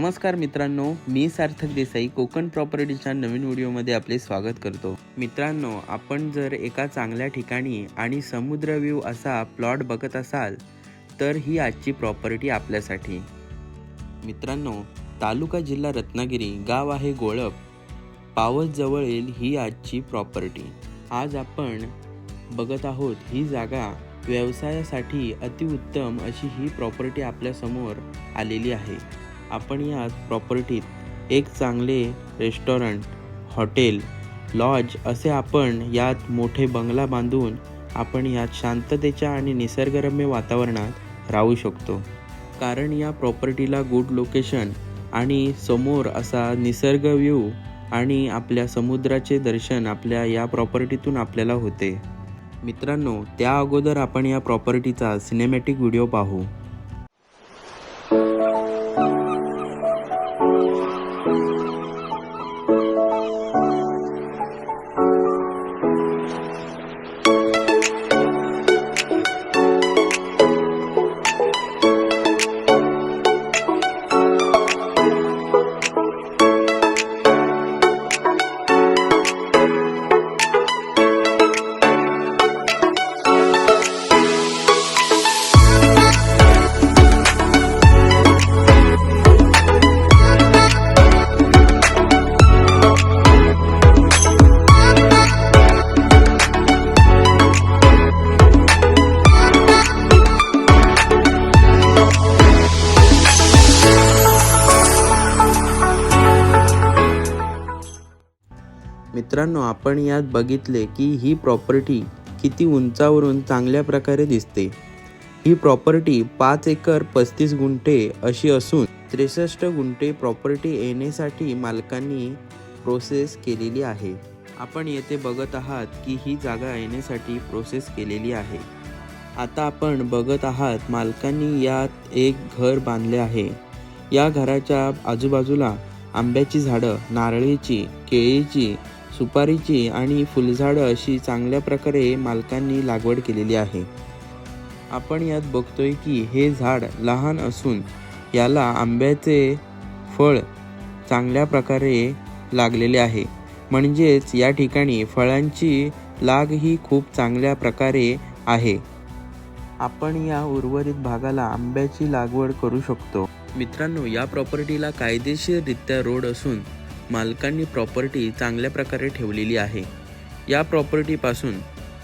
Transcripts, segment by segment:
नमस्कार मित्रांनो मी सार्थक देसाई कोकण प्रॉपर्टीच्या नवीन व्हिडिओमध्ये आपले स्वागत करतो. मित्रांनो आपण जर एका चांगल्या ठिकाणी आणि समुद्र व्ह्यू असा प्लॉट बघत असाल तर ही आजची प्रॉपर्टी आपल्यासाठी. मित्रांनो तालुका जिल्हा रत्नागिरी गाव आहे गोळप. पावस जवळील ही आजची प्रॉपर्टी आज आपण बघत आहोत ही जागा व्यवसायासाठी अतिउत्तम अशी ही प्रॉपर्टी आपल्यासमोर आलेली आहे. आपण या प्रॉपर्टीत एक चांगले रेस्टॉरंट हॉटेल लॉज असे आपण यात मोठे बंगला बांधून आपण यात शांततेच्या आणि निसर्गरम्य वातावरणात राहू शकतो. कारण या प्रॉपर्टीला गुड लोकेशन आणि समोर असा निसर्ग व्ह्यू आणि आपल्या समुद्राचे दर्शन आपल्या या प्रॉपर्टीतून आपल्याला होते. मित्रांनो त्या अगोदर आपण या प्रॉपर्टीचा सिनेमॅटिक व्हिडिओ पाहू. मित्रांनो आपण यात बघितले की ही प्रॉपर्टी किती उंचावरून चांगल्या प्रकारे दिसते. ही प्रॉपर्टी पाच एकर पस्तीस गुंठे अशी असून त्रेसष्ट गुंठे प्रॉपर्टी येण्यासाठी मालकांनी प्रोसेस केलेली आहे. आपण येथे बघत आहात की ही जागा येण्यासाठी प्रोसेस केलेली आहे. आता आपण बघत आहात मालकांनी यात एक घर बांधले आहे. या घराच्या आजूबाजूला आंब्याची झाडं नारळीची केळीची सुपारीची आणि फुलझाडं अशी चांगल्या प्रकारे मालकांनी लागवड केलेली आहे. आपण यात बघतोय की हे झाड लहान असून याला आंब्याचे फळ चांगल्या प्रकारे लागलेले आहे. म्हणजेच या ठिकाणी फळांची लाग ही खूप चांगल्या प्रकारे आहे. आपण या उर्वरित भागाला आंब्याची लागवड करू शकतो. मित्रांनो या प्रॉपर्टीला कायदेशीररित्या रोड असून मालकांनी प्रॉपर्टी चांगल्या प्रकारे ठेवलेली आहे. या प्रॉपर्टीपासून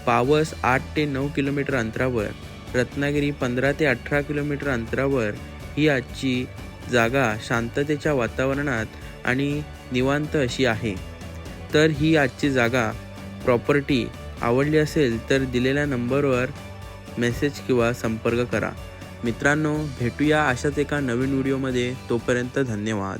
पावस आठ ते नऊ किलोमीटर अंतरावर रत्नागिरी पंधरा ते अठरा किलोमीटर अंतरावर ही आजची जागा शांततेच्या वातावरणात आणि निवांत अशी आहे. तर ही आजची जागा प्रॉपर्टी आवडली असेल तर दिलेल्या नंबरवर मेसेज किंवा संपर्क करा. मित्रांनो भेटूया अशाच एका नवीन व्हिडिओमध्ये तोपर्यंत धन्यवाद.